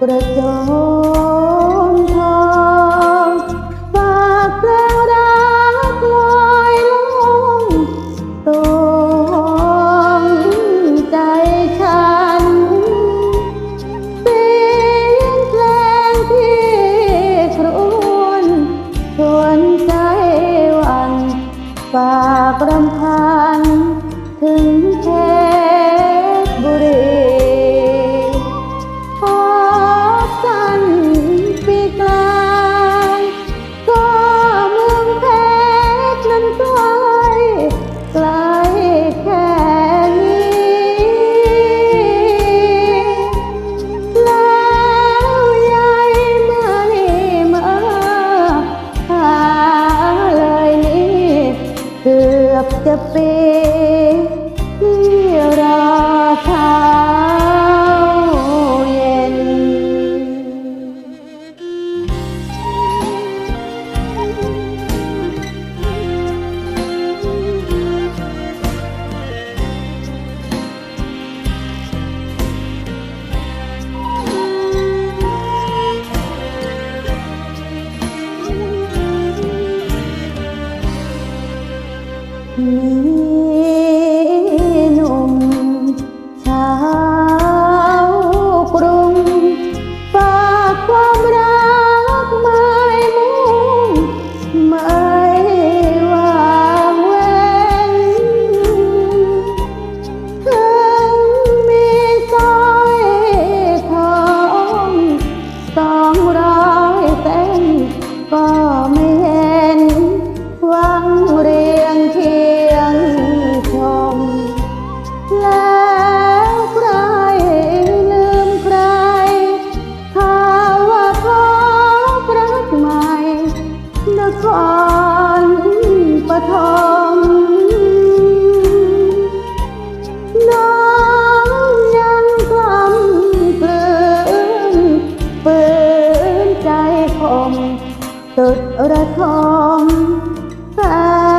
กระจอก มีนุ่มชากรุงฝาควารักไม่มุ่งม่วางเวนถึงมีสร้อยทอสองร้อยเส้นก็ ตุดระทมสา